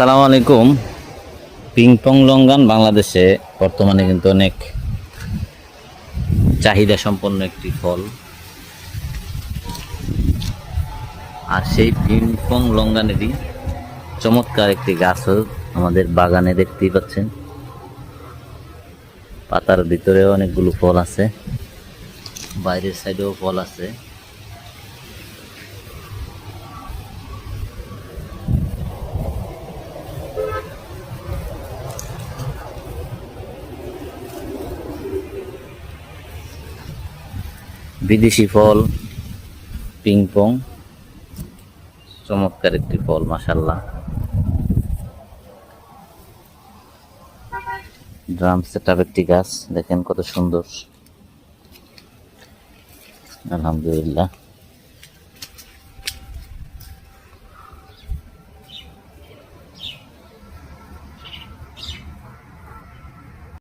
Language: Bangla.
আসসালামু আলাইকুম। পিংপং লঙ্গান বাংলাদেশে বর্তমানে কিন্তু অনেক চাহিদা সম্পন্ন একটি ফল। আর সেই পিংপং লঙ্গানেরই চমৎকার একটি গাছও আমাদের বাগানে দেখতেই পাচ্ছেন। পাতার ভিতরেও অনেকগুলো ফল আছে, বাইরের সাইডেও ফল আছে। বিদেশি ফল, পিংপং, চমৎকার একটি ফল মাসাল্লাহ ড্রাম সেট একটি গাছ, দেখেন কত সুন্দর। আলহামদুলিল্লাহ।